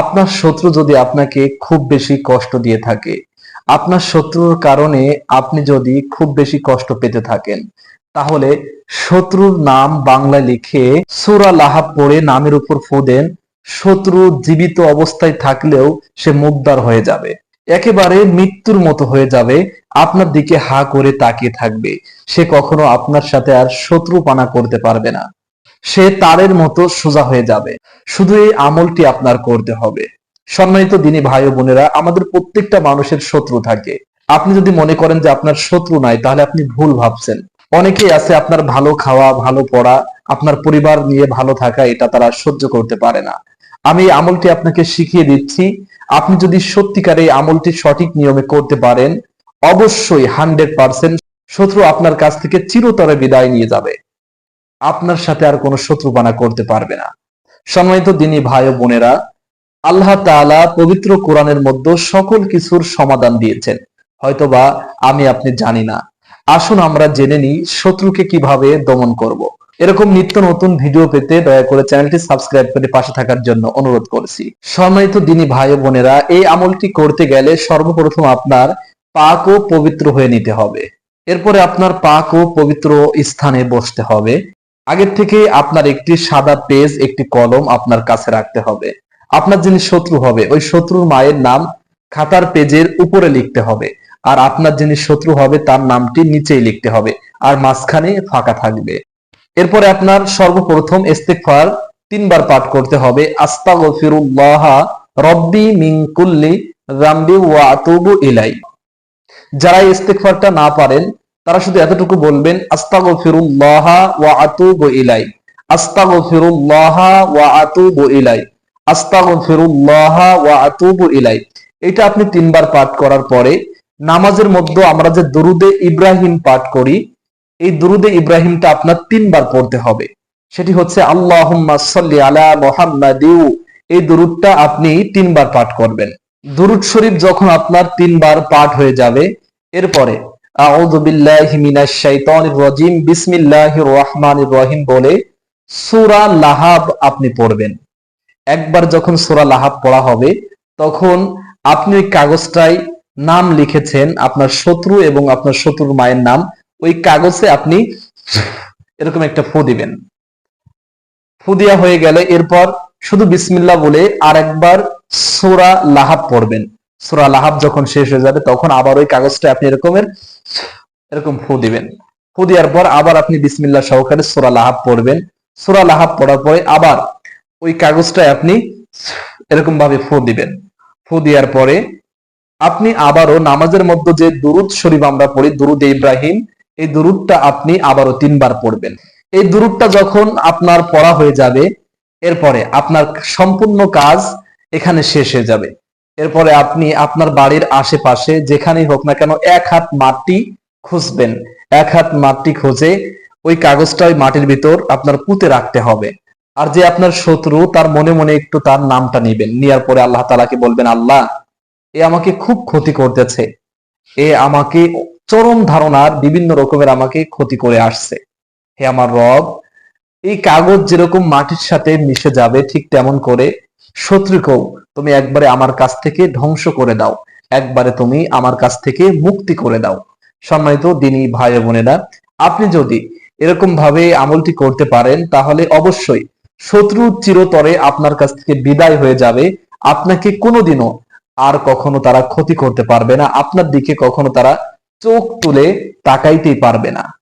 আপনার শত্রু যদি আপনাকে খুব বেশি কষ্ট দিয়ে থাকে, আপনার শত্রুর কারণে আপনি যদি খুব বেশি কষ্ট পেতে থাকেন, তাহলে শত্রুর নাম বাংলায় লিখে সুরা লাহাব পড়ে নামের উপর ফু দেন, শত্রু জীবিত অবস্থায় থাকলেও সে মুদ্দার হয়ে যাবে। একেবারে মৃত্যুর মতো হয়ে যাবে, আপনার দিকে হা করে তাকিয়ে থাকবে। সে কখনো আপনার সাথে আর শত্রু পানা করতে পারবে না। সে তারের মতো সোজা হয়ে যাবে। শুধু এই আমলটি আপনার করতে হবে। সম্মানিত দিনী ভাই বোনেরা, আমাদের প্রত্যেকটা মানুষের শত্রু থাকে। আপনি যদি মনে করেন যে আপনার শত্রু নাই, তাহলে আপনি ভুল ভাবছেন। অনেকেই আছে আপনার ভালো খাওয়া, ভালো পড়া, আপনার পরিবার নিয়ে ভালো থাকা, এটা তারা সহ্য করতে পারে না। আমি আমলটি আপনাকে শিখিয়ে দিচ্ছি, আপনি যদি সত্যিকার এই আমলটি সঠিক নিয়মে করতে পারেন, অবশ্যই হান্ড্রেড পার্সেন্ট শত্রু আপনার কাছ থেকে চিরতরে বিদায় নিয়ে যাবে। আপনার সাথে আর কোনো শত্রুপানা করতে পারবে না। সম্মানিত দিনী ভাই ও বোনেরা, আল্লাহ তাআলা পবিত্র কোরআনের মধ্যে সকল কিছুর সমাধান দিয়েছেন। হয়তোবা আমি আপনি জানি না। আসুন আমরা জেনে নিই শত্রুকে কীভাবে দমন করব। এরকম নিত্য নতুন ভিডিও পেতে দয়া করে চ্যানেলটি সাবস্ক্রাইব করে পাশে থাকার জন্য অনুরোধ করছি। সম্মানিত দিনী ভাই বোনেরা, এই আমলটি করতে গেলে সর্বপ্রথম আপনার পাক ও পবিত্র হয়ে নিতে হবে। এরপরে আপনার পাক ও পবিত্র স্থানে বসতে হবে। আগের থেকে আপনার একটি সাদা পেজ একটি কলম আপনার কাছে রাখতে হবে। আপনার যিনি শত্রু হবে, ওই শত্রুর মায়ের নাম খাতার পেজের উপরে লিখতে হবে। আর আপনার যিনি শত্রু হবে, তার নামটি নিচেই লিখতে হবে। আর মাঝখানে ফাঁকা থাকবে। এরপরে আপনার সর্বপ্রথম ইস্তেগফার তিনবার পাঠ করতে হবে। আস্তাগফিরুল্লাহ রব্বি ইলাই। যারা এই ইস্তেগফারটা না পারেন তারা শুধু এতটুকু বলবেন ওয়া ইলাই ওয়া ইলাই ওয়া ইলাই এটা আপনি তিনবার পাঠ করার পরে নামাজের মধ্যে আমরা যে দুরুদে ইব্রাহিম পাঠ করি, এই দুরুদে ইব্রাহিমটা আপনার তিনবার পড়তে হবে। সেটি হচ্ছে, আল্লাহুম্মা সাল্লি আলা এই দুরুদটা আপনি তিনবার পাঠ করবেন। দুরুদ শরীফ যখন আপনার তিনবার পাঠ হয়ে যাবে, এরপরে আউযু বিল্লাহি মিনাশ শাইতানির রাজিম। বিসমিল্লাহির রহমানির রহিম বলে সূরা লাহাব আপনি পড়বেন। একবার যখন সূরা লাহাব পড়া হবে, তখন আপনি ওই কাগজটায় নাম লিখেছেন, আপনার শত্রু এবং আপনার শত্রুর মায়ের নাম। ওই কাগজে আপনি এরকম একটা ফু দিবেন। ফু হয়ে গেলে এরপর শুধু বিসমিল্লাহ বলে আর একবার সূরা লাহাব পড়বেন। সূরা লাহাব যখন শেষ হয়ে যাবে, তখন আবার ওই কাগজটা আপনি এরকমের, এরকম ফু দিবেন। ফু দেওয়ার পর আবার আপনি বিসমিল্লাহ সহকারে সূরা লাহাব পড়বেন। সূরা লাহাব পড়ার পরে আবার ওই কাগজটায় আপনি এরকম ভাবে ফু দিবেন। ফু দেওয়ার পরে আপনি আবারও নামাজের মধ্যে যে দুরুদ শরীফ আমরা পড়ি, দুরুদ ইব্রাহিম, এই দুরুদটা আপনি আবারও তিনবার পড়বেন। এই দুরুদটা যখন আপনার পড়া হয়ে যাবে, এরপরে আপনার সম্পূর্ণ কাজ এখানে শেষ হয়ে যাবে। এরপরে আপনি আপনার বাড়ির আশেপাশে যেখানেই হোক না কেন এক হাত মাটি খুঁজবেন। এক হাত মাটি খুঁজে ওই কাগজটা ওই মাটির ভিতর আপনার পুঁতে রাখতে হবে। আর যে আপনার শত্রু, তার মনে মনে একটু তার নামটা নিবেন। নেওয়ার পরে আল্লাহ তালাকে বলবেন? আল্লাহ, এ আমাকে খুব ক্ষতি করতেছে। এ আমাকে চরম ধারণার বিভিন্ন রকমের আমাকে ক্ষতি করে আসছে। হে আমার রব, এই কাগজ যেরকম মাটির সাথে মিশে যাবে ঠিক তেমন করে শত্রুকেও তুমি একবারে আমার কাছ থেকে ধ্বংস করে দাও। একবারে তুমি আমার কাছ থেকে মুক্তি করে দাও। সম্মানিত দিনী ভাই বোনেরা, আপনি যদি এরকম ভাবে আমলটি করতে পারেন, তাহলে অবশ্যই শত্রু চিরতরে আপনার কাছ থেকে বিদায় হয়ে যাবে। আপনাকে কোনোদিনও আর কখনো তারা ক্ষতি করতে পারবে না। আপনার দিকে কখনো তারা চোখ তুলে তাকাইতেই পারবে না।